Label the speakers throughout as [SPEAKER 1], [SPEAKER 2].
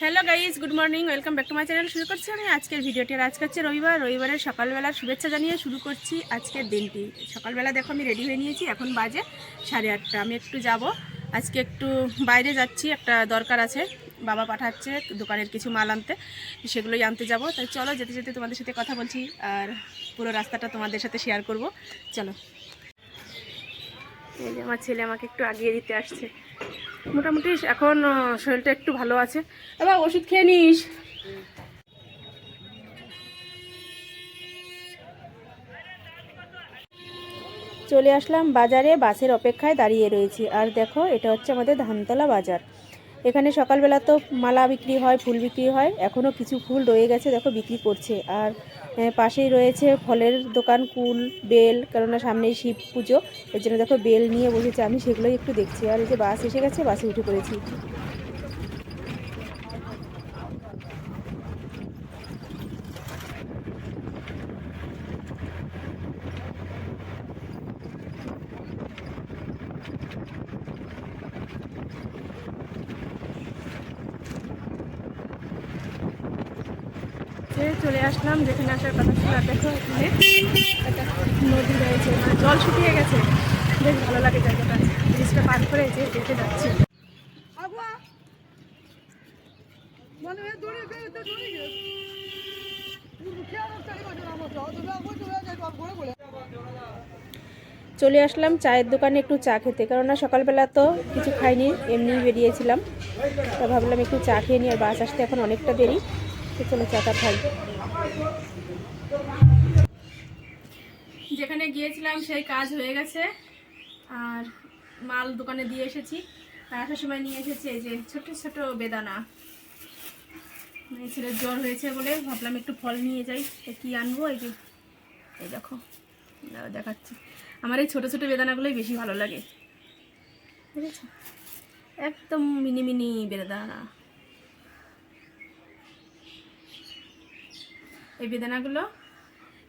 [SPEAKER 1] Hello guys good morning, welcome back to my channel. শুরু করছি আমি আজকের ভিডিওটি। আর আজকে হচ্ছে রবিবার, রবিবারের সকালবেলার শুভেচ্ছা জানিয়ে শুরু করছি আজকের দিনটি। সকালবেলা দেখো আমি রেডি হয়ে নিয়েছি, এখন বাজে সাড়ে আটটা। আমি একটু যাব, আজকে একটু বাইরে যাচ্ছি, একটা দরকার আছে। বাবা পাঠাচ্ছে দোকানের কিছু মাল আনতে, সেগুলোই আনতে যাব। তাই চলো যেতে যেতে তোমাদের সাথে কথা বলছি, আর পুরো রাস্তাটা তোমাদের সাথে শেয়ার করব। চলো। আমার ছেলে আমাকে একটু আগিয়ে দিতে আসছে। মোটামুটি এখন শরীরটা একটু ভালো আছে। এবার ওষুধ খেয়ে নিস। চলে আসলাম বাজারে, বাসের অপেক্ষায় দাঁড়িয়ে রয়েছি। আর দেখো, এটা হচ্ছে আমাদের ধানতলা বাজার। এখানে সকালবেলা তো মালা বিক্রি হয়, ফুল বিক্রি হয়। এখনও কিছু ফুল রয়ে গেছে, দেখো বিক্রি করছে। আর পাশেই রয়েছে ফলের দোকান, কুল, বেল, কেননা সামনেই শিব পুজো। এর জন্য দেখো বেল নিয়ে বসেছে, আমি সেগুলোই একটু দেখছি। আর এই যে বাস এসে গেছে, বাসে উঠে পড়েছি যে চলে আসলাম যেখানে আসার কথা ছিল আর দেখো এখানে একটা নদী রয়েছে। মানে জল শুকিয়ে গেছে। বেশ ভালো লাগে জায়গাটা। ব্রিজটা পার করে যে দেখে যাচ্ছি। চলে আসলাম চায়ের দোকানে একটু চা খেতে। কেননা সকালবেলা তো কিছু খাইনি এমনি বেরিয়েছিলাম। তা ভাবলাম একটু চা খেয়ে আর বাস আসতে এখন অনেকটা দেরি। তো চলো চাটা খাই। যেখানে গিয়েছিলাম, সেই কাজ হয়ে গেছে। আর মাল দোকানে দিয়ে এসেছি। আর আসার সময় নিয়ে এসেছি এই যে ছোট ছোট বেদানা। মানে ছেলের জ্বর হয়েছে বলে ভাবলাম একটু ফল নিয়ে যাই কী আনব? এই যে, এই দেখো দেখাচ্ছি। আমার এই ছোটো ছোটো বেদানাগুলোই বেশি ভালো লাগে। বুঝেছ? একদম মিনি মিনি বেদানা। এই বেদানাগুলো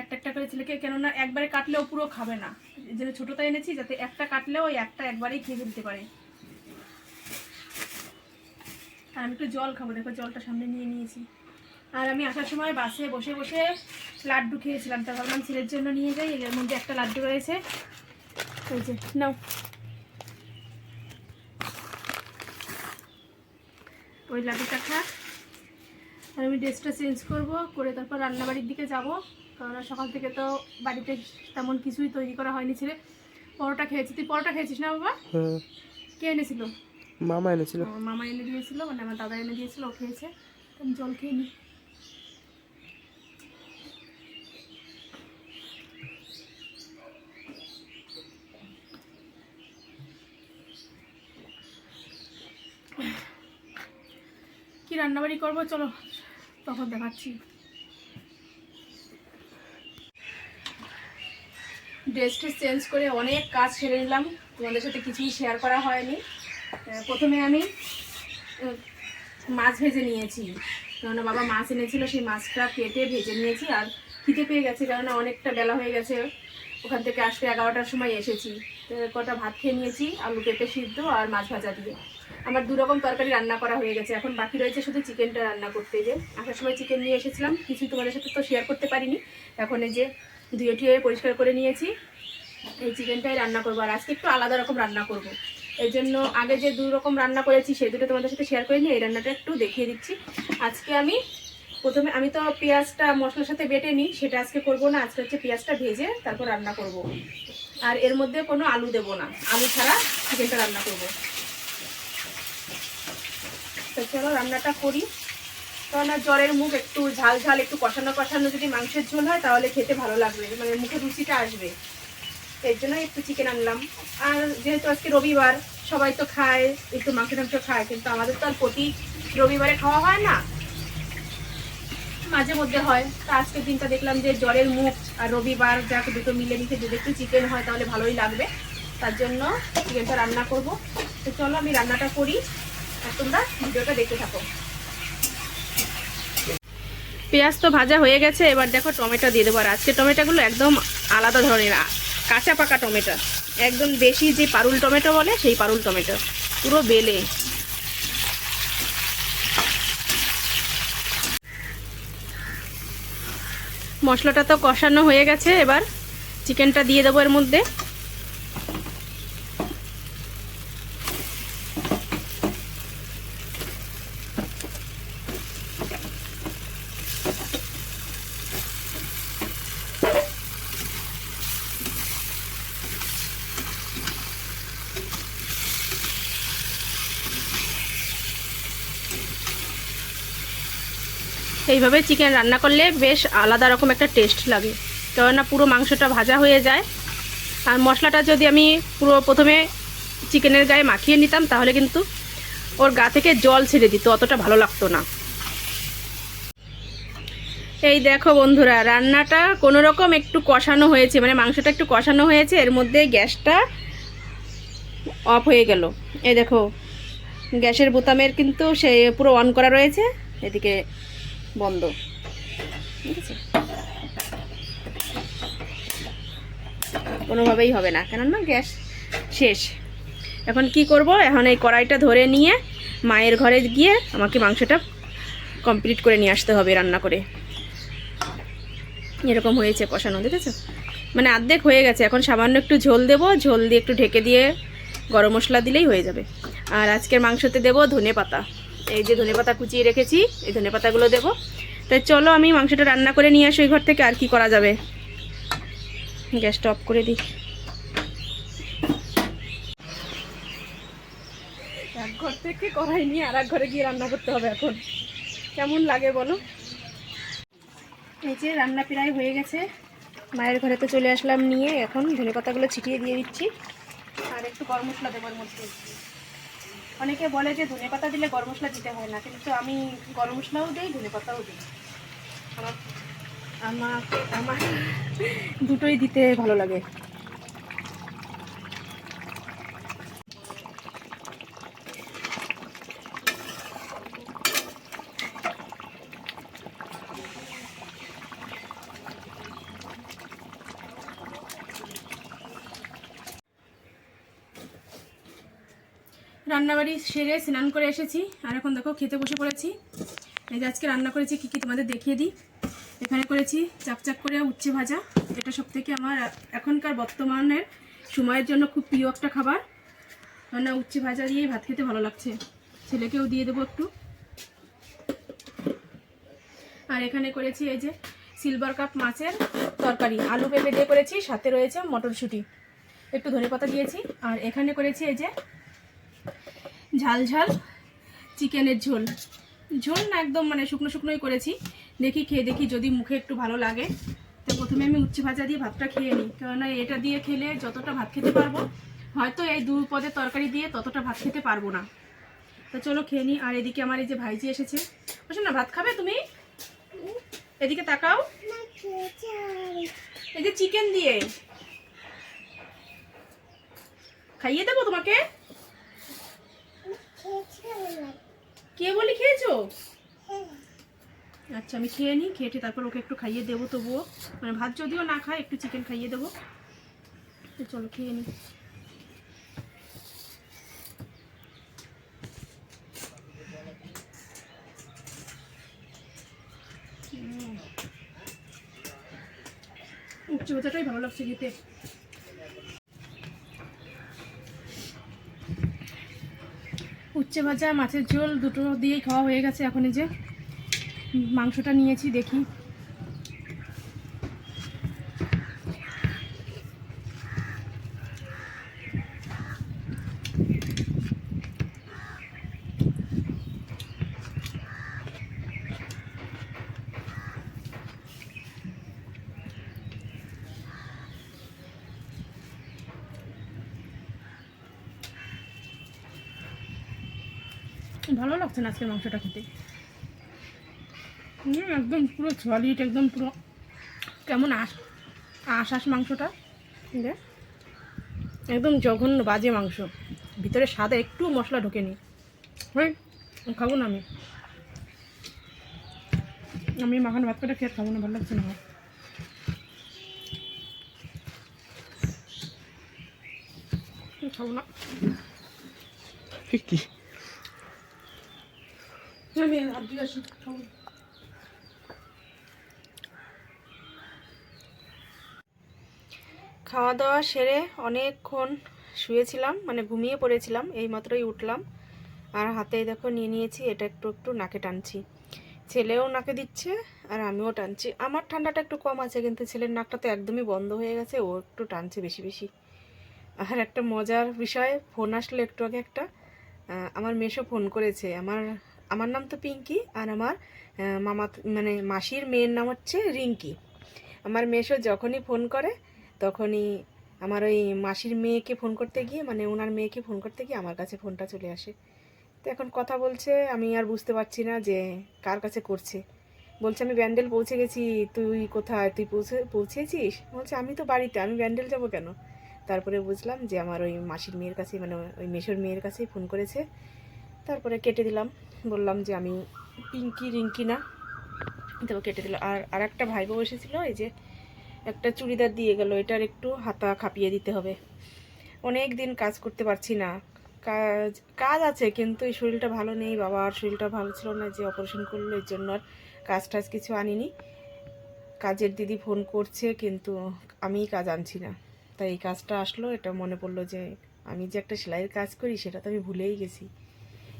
[SPEAKER 1] একটা একটা করে ছেলেকে, কেননা একবারে কাটলেও পুরো খাবে না। এই জন্য ছোটোটা এনেছি যাতে একটা কাটলেও ওই একটা একবারেই খেয়ে ফেলতে পারে। আর আমি একটু জল খাব, দেখো জলটা সামনে নিয়ে নিয়েছি। আর আমি আসার সময় বাসে বসে বসে লাড্ডু খেয়েছিলাম, তা ভাবলাম ছেলের জন্য নিয়ে যাই, এর মধ্যে একটা লাড্ডু রয়েছে। ওই যে, নাও। ওই লাড্ডুটা খা। আর আমি ড্রেসটা চেঞ্জ করব করে তারপর রান্নাবাড়ির দিকে যাব। কারণ সকাল থেকে তো বাড়িতে তেমন কিছুই তৈরি করা হয়নি ছেলে। পরোটা খেয়েছি। তুই পরোটা খেয়েছিস না বাবা?
[SPEAKER 2] হ্যাঁ।
[SPEAKER 1] কে এনেছিল?
[SPEAKER 2] মামা এনেছিল।
[SPEAKER 1] মামা এনে দিয়েছিল মানে আমার দাদা এনে দিয়েছিল ও খেয়েছে। আমি জল খেয়ে নিই কি রান্নাবাড়ি করব? চলো তখন দেখাচ্ছি। ড্রেস ট্রেস চেঞ্জ করে অনেক কাজ সেরে নিলাম। তোমাদের সাথে কিছুই শেয়ার করা হয়নি। প্রথমে আমি মাছ ভেজে নিয়েছি। কেননা বাবা মাছ এনেছিল, সেই মাছটা কেটে ভেজে নিয়েছি আর খিদে পেয়ে গেছে, কেননা অনেকটা বেলা হয়ে গেছে। ওখান থেকে আসতে এগারোটার সময় এসেছি। কটা ভাত খেয়ে নিয়েছি, আলু পেঁপে সিদ্ধ আর মাছ ভাজা দিয়ে। আমার দু রকম তরকারি রান্না করা হয়ে গেছে। এখন বাকি রয়েছে শুধু চিকেনটা রান্না করতে যে আসার সময় চিকেন নিয়ে এসেছিলাম। কিছু তোমাদের সাথে তো শেয়ার করতে পারিনি। এখন এই যে ধুয়ে টুয়ে পরিষ্কার করে নিয়েছি। এই চিকেনটাই রান্না করব। আর আজকে একটু আলাদা রকম রান্না করব। এই জন্য আগে যে দু রকম রান্না করেছি, সেই দুটো তোমাদের সাথে শেয়ার করে নিই এই রান্নাটা একটু দেখিয়ে দিচ্ছি। আজকে আমি প্রথমে আমি তো পেঁয়াজটা মশলার সাথে বেটে নিই, সেটা আজকে করব না। আজকে হচ্ছে পেঁয়াজটা ভেজে তারপর রান্না করব। আর এর মধ্যে কোনো আলু দেব না। আলু ছাড়া চিকেনটা রান্না করব। তো চলো রান্নাটা করি। আর জ্বরের মুখ একটু ঝাল ঝাল, একটু কষানো কষানো যদি মাংসের ঝোল হয়, তাহলে খেতে ভালো লাগবে। মানে মুখে রুচিটা আসবে। এর জন্য একটু চিকেন আনলাম। আর যেহেতু আজকে রবিবার, সবাই তো খায়, একটু মাংস টাংস খায়, কিন্তু আমাদের তো আর প্রতি রবিবারে খাওয়া হয় না। মাঝে মধ্যে হয়। তা আজকের দিনটা দেখলাম যে জ্বরের মুখ আর রবিবার যাকে দুটো মিলে মিশে যদি একটু চিকেন হয়, তাহলে ভালোই লাগবে। তার জন্য চিকেনটা রান্না করব। তো চলো আমি রান্নাটা করি। আর তোমরা ভিডিওটা দেখতে থাকো। পেঁয়াজ তো ভাজা হয়ে গেছে, এবার দেখো টমেটো দিয়ে দেবো। আর আজকে টমেটোগুলো একদম আলাদা ধরনের কাঁচা পাকা টমেটো। একদম বেশি যে পারুল টমেটো বলে, সেই পারুল টমেটো। পুরো বেলে। মশলাটা তো কষানো হয়ে গেছে, এবার চিকেনটা দিয়ে দেবো এর মধ্যে। এইভাবে চিকেন রান্না করলে বেশ আলাদা রকম একটা টেস্ট লাগে। কেননা পুরো মাংসটা ভাজা হয়ে যায়। আর মশলাটা যদি আমি পুরো প্রথমে চিকেনের গায়ে মাখিয়ে নিতাম, তাহলে কিন্তু ওর গা থেকে জল ছেড়ে দিত, অতটা ভালো লাগতো না। এই দেখো বন্ধুরা, রান্নাটা কোনো রকম একটু কষানো হয়েছে মানে মাংসটা একটু কষানো হয়েছে, এর মধ্যে গ্যাসটা অফ হয়ে গেল। এই দেখো, গ্যাসের বোতামের কিন্তু সে পুরো অন করা রয়েছে। এদিকে বন্ধ। ঠিক আছে? কোনোভাবেই হবে না। কেননা গ্যাস শেষ। এখন কি করব? এখন এই কড়াইটা ধরে নিয়ে মায়ের ঘরে গিয়ে আমাকে মাংসটা কমপ্লিট করে নিয়ে আসতে হবে রান্না করে। এরকম হয়েছে কষানো, দেখেছ? মানে আর্ধেক হয়ে গেছে। এখন সামান্য একটু ঝোল দেবো। ঝোল দিয়ে একটু ঢেকে দিয়ে গরম মশলা দিলেই হয়ে যাবে। আর আজকের মাংসতে দেবো ধনে পাতা। এই যে ধনে পাতা কুচিয়ে রেখেছি, এই ধনে পাতাগুলো দেবো। তাই চলো আমি মাংসটা রান্না করে নিয়ে আসি ঘর থেকে, আর কি করা যাবে। গ্যাসটা অফ করে দিই। এক ঘর থেকে কড়াই নিয়ে আর ঘরে গিয়ে রান্না করতে হবে এখন। কেমন লাগে বলো? এই যে রান্না প্রায় হয়ে গেছে। মায়ের ঘরে তো চলে আসলাম নিয়ে, এখন ধনে পাতাগুলো ছিটিয়ে দিয়ে দিচ্ছি। আর একটু গরম মশলা দেবার মধ্যে। অনেকে বলে যে ধনে পাতা দিলে গরম মশলা দিতে হয় না, কিন্তু আমি গরম মশলাও দিই, ধনে পাতাও দিই। আমার আমার দুটোই দিতে ভালো লাগে। রান্নাবাড়ি সেরে স্নান করে এসেছি। আর এখন দেখো খেতে বসে পড়েছি। এই যে আজকে রান্না করেছি, কী কী তোমাদের দেখিয়ে দিই। এখানে করেছি চাকচাক করে উচ্ছে ভাজা। এটা সব থেকে আমার এখনকার বর্তমানের সময়ের জন্য খুব প্রিয় একটা খাবার। রান্না উচ্ছে ভাজা দিয়েই ভাত খেতে ভালো লাগছে। ছেলেকেও দিয়ে দেবো একটু। আর এখানে করেছি এই যে সিলভার কাপ মাছের তরকারি। আলু পেঁপে দিয়ে করেছি, সাথে রয়েছে মটরশুঁটি। একটু ধনেপাতা দিয়েছি। আর এখানে করেছি এই যে ঝাল ঝাল চিকেনের ঝোল। ঝোল না একদম মানে শুকনো শুকনোই করেছি। দেখি খেয়ে দেখি যদি মুখে একটু ভালো লাগে। তো প্রথমে আমি উচ্ছে ভাজা দিয়ে ভাতটা খেয়ে নিই। কেননা এটা দিয়ে খেলে যতটা ভাত খেতে পারব, হয়তো এই দু পদের তরকারি দিয়ে ততটা ভাত খেতে পারব না। তো চলো খেয়ে নিই। আর এদিকে আমার এই যে ভাইজি এসেছে। বসো না, ভাত খাবে তুমি? এদিকে তাকাও। এই যে চিকেন দিয়ে। খাইয়ে দেবো তোমাকে? কে বলি খেয়েছো? আচ্ছা আমি খেয়ে নিই খেয়ে তারপর ওকে একটু খাইয়ে দেবো তবুও। মানে ভাত যদিও না খায় একটু চিকেন খাইয়ে দেবো। তো চলো খেয়ে নিই। উচ্চ ভালো লাগছে খেতে। উচ্ছে ভাজা মাছের ঝোল দুটো দিয়েই খাওয়া হয়ে গেছে। এখন যে মাংসটা নিয়েছি দেখি। ভালো লাগছে না আজকে মাংসটা খেতে। একদম পুরো সলিড একদম পুরো কেমন আশ আশ আশ মাংসটা একদম জঘন্য বাজে মাংস। ভিতরে সাদা একটু মশলা ঢোকেনি। হয় খাব না আমি। আমি মাখানো ভাত করে খেয়ে খাব না, ভালো লাগছে না খাব না।
[SPEAKER 2] কি
[SPEAKER 1] আমি হাত দিয়ে আসি খাব না। খাওয়া দাওয়া সেরে অনেকক্ষণ শুয়েছিলাম মানে ঘুমিয়ে পড়েছিলাম, এই মাত্রই উঠলাম। আর হাতে দেখো নিয়ে নিয়েছি, এটা একটু একটু নাকে টানছি। ছেলেও নাকে দিচ্ছে, আর আমিও টানছি। আমার ঠান্ডাটা একটু কম আছে, কিন্তু ছেলের নাকটা তো একদমই বন্ধ হয়ে গেছে, ও একটু টানছে বেশি বেশি। আর একটা মজার বিষয়, ফোন আসলো একটু আগে একটা আমার মেশো ফোন করেছে। আমার আমার নাম তো পিঙ্কি, আর আমার মামা মানে মাসির মেয়ের নাম হচ্ছে রিঙ্কি। আমার মেশো যখনই ফোন করে, তখনই আমার ওই মাসির মেয়েকে ফোন করতে গিয়ে মানে ওনার মেয়েকে ফোন করতে গিয়ে আমার কাছে ফোনটা চলে আসে। তো এখন কথা বলছে, আমি আর বুঝতে পারছি না যে কার কাছে করছে। বলছে, আমি ব্যান্ডেল পৌঁছে গেছি, তুই কোথায়? তুই পৌঁছে পৌঁছেছিস? বলছে, আমি তো বাড়িতে, আমি ব্যান্ডেল যাব কেন? তারপরে বুঝলাম যে আমার ওই মাসির মেয়ের কাছে মানে ওই মেশোর মেয়ের কাছেই ফোন করেছে। তারপরে কেটে দিলাম। বললাম যে আমি পিঙ্কি, রিঙ্কি না। তো কেটে দিল। আর আর একটা ভাই বউ এসেছিল এই যে একটা চুড়িদার দিয়ে গেল, এটার একটু হাতা খাপিয়ে দিতে হবে। অনেক দিন কাজ করতে পারছি না। কাজ কাজ আছে, কিন্তু এই শরীরটা ভালো নেই। বাবা, আর শরীরটা ভালো ছিল না যে অপারেশন করল, এর জন্য আর কাজ টাজ কিছু আনিনি। কাজের দিদি ফোন করছে, কিন্তু আমি কাজ আনছি না। তাই এই কাজটা আসলো, এটা মনে পড়ল যে আমি যে একটা সেলাইয়ের কাজ করি, সেটা তো আমি ভুলেই গেছি।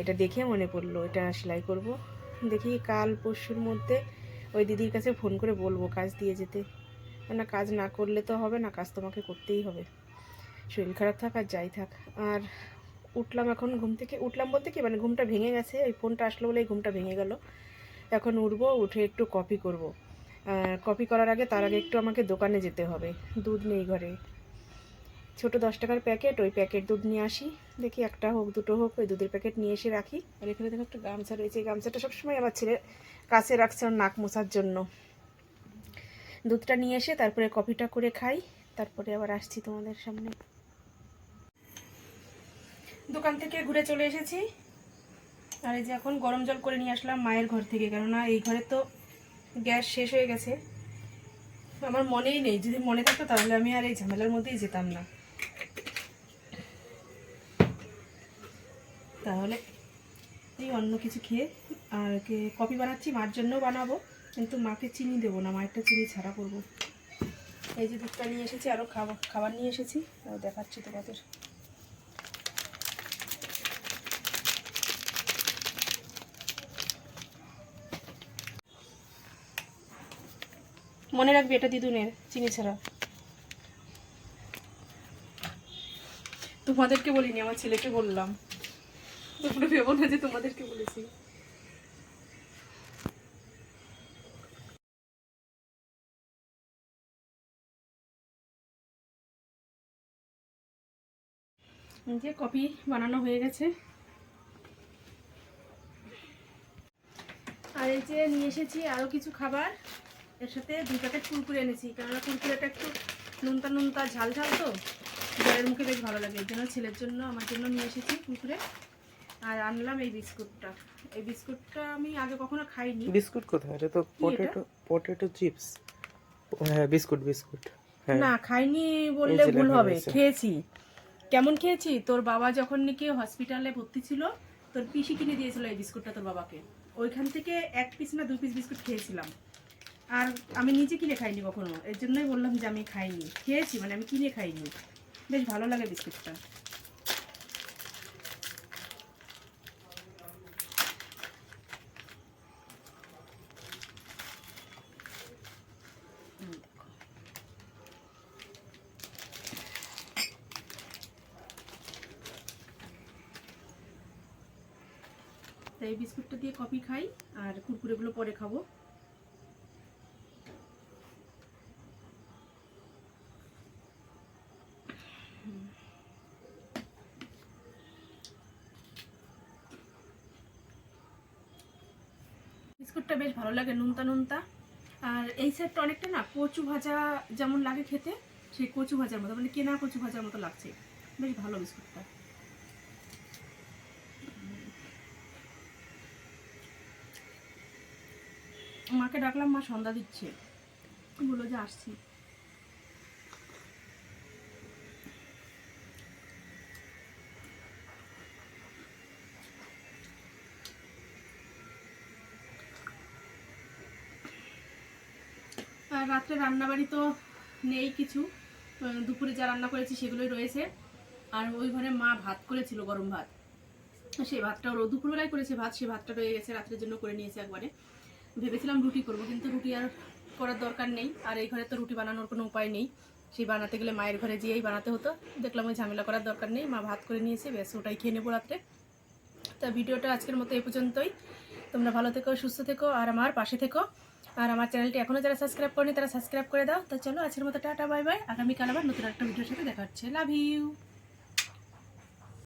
[SPEAKER 1] এটা দেখে মনে পড়ল, এটা সেলাই করব। দেখি কাল পরশুর মধ্যে ওই দিদির কাছে ফোন করে বলব কাজ দিয়ে যেতে। না, কাজ না করলে তো হবে না, কাজ তোমাকে করতেই হবে। শরীর খারাপ থাক আর যাই থাক। আর উঠলাম এখন ঘুম থেকে, উঠলাম বলতে কি মানে ঘুমটা ভেঙে গেছে ওই ফোনটা আসলো বলে এই ঘুমটা ভেঙে গেল। এখন উঠবো, উঠে একটু কপি করব। কপি করার আগে তার আগে একটু আমাকে দোকানে যেতে হবে, দুধ নেই ঘরে। ছোট দশ টাকার প্যাকেট, ওই প্যাকেট দুধ নিয়ে আসি। দেখি একটা হোক, দুটো হোক, ওই দুধের প্যাকেট নিয়ে এসে রাখি। আর এখানে দেখো একটা গামছা রয়েছে। এই গামছাটা সবসময় আমার ছেলে কাছে রাখছে ওর নাক মোছার জন্য। দুধটা নিয়ে এসে তারপরে কফিটা করে খাই। তারপরে আবার আসছি তোমাদের সামনে। দোকান থেকে ঘুরে চলে এসেছি। আর এই যে এখন গরম জল করে নিয়ে আসলাম মায়ের ঘর থেকে। কেননা এই ঘরে তো গ্যাস শেষ হয়ে গেছে। আমার মনেই নেই। যদি মনে থাকতো তাহলে আমি আর এই ঝামেলার মধ্যেই যেতাম না। তাহলে এই অন্য কিছু খেয়ে আর কে- কফি বানাচ্ছি, মার জন্যও বানাবো, কিন্তু মাকে চিনি দেবো না, মায়েরটা চিনি ছাড়া করব। এই যে দুধটা নিয়ে এসেছি আরও খাবার খাবার নিয়ে এসেছি দেখাচ্ছি তোমাদের। মনে রাখবি এটা দিদুনের চিনি ছাড়া। তোমাদেরকে বলিনি, আমার ছেলেকে বললাম। তোমরা ভেবো না যে তোমাদেরকে বলেছি। যে বানানো হয়ে গেছে। আর এই যে নিয়ে এসেছি আরও কিছু খাবার। এর সাথে দুই প্যাকেট কুরকুরে এনেছি, কেননা কুরকুরেটা একটু নুনতা নুনতা ঝাল ঝাল তো। জলের মুখে বেশ ভালো লাগে এর জন্য ছেলের জন্য, আমার জন্য নিয়ে এসেছি কুরকুরে। আর আনলাম এই বিস্কুটটা। এই বিস্কুটটা আমি আগে কখনো খাইনি।
[SPEAKER 2] বিস্কুট কোথায়? এটা তো পটেটো পটেটো চিপস। হ্যাঁ বিস্কুট বিস্কুট। হ্যাঁ।
[SPEAKER 1] না খাইনি বললে ভুল হবে। খেয়েছি। কেমন খেয়েছি? তোর বাবা যখন নাকি হসপিটালে ভর্তি ছিল তোর পিসি কিনে দিয়েছিল এই বিস্কুটটা তোর বাবাকে। ওইখান থেকে এক পিস না দু পিস বিস্কুট খেয়েছিলাম। আর আমি নিজে কিনে খাইনি কখনো। এর জন্যই বললাম যে আমি খাইনি। খেয়েছি মানে আমি কিনে খাইনি। বেশ ভালো লাগে বিস্কুটটা। তাই বিস্কুটটা দিয়ে কফি খাই আর কুরকুরেগুলো পরে খাব। বিস্কুটটা বেশ ভালো লাগে নুনতা নুনতা। আর এই সেটটা অনেকটা না কচু ভাজা যেমন লাগে খেতে, সেই কচু ভাজার মতো মানে কেনা কচু ভাজার মতো লাগছে। বেশ ভালো বিস্কুটটা। মাকে ডাকলাম, মা সন্ধ্যা দিচ্ছে। বলল, যে, আসছি। রাত্রে রান্নাবাড়ি তো নেই কিছু। দুপুরে যা রান্না করেছি সেগুলোই রয়েছে। আর ওই ঘরে মা ভাত করেছিল, গরম ভাত। সেই ভাতটা ওর দুপুরবেলায় করেছে ভাত সেই ভাতটা রয়ে গেছে, রাত্রের জন্য করে নিয়েছে একবারে। ভেবেছিলাম রুটি করব, কিন্তু রুটি আর করার দরকার নেই। আর এই ঘরে তো রুটি বানানোর কোনো উপায় নেই। সেই বানাতে গেলে মায়ের ঘরে যেয়েই বানাতে হতো। দেখলাম ওই ঝামেলা করার দরকার নেই। মা ভাত করে নিয়েছে, ব্যাস ওটাই খেয়ে নেব রাত্রে। তা ভিডিওটা আজকের মতো এই পর্যন্তই। তোমরা ভালো থেকো, সুস্থ থেকো, আর আমার পাশে থেকো। আর আমার চ্যানেলটি এখনও যারা সাবস্ক্রাইব করেনি, তারা সাবস্ক্রাইব করে দাও। তো চলো আজকের মতো টাটা, বাই বাই। আগামীকাল আবার নতুন একটা ভিডিওর সাথে দেখা হচ্ছে। Love you.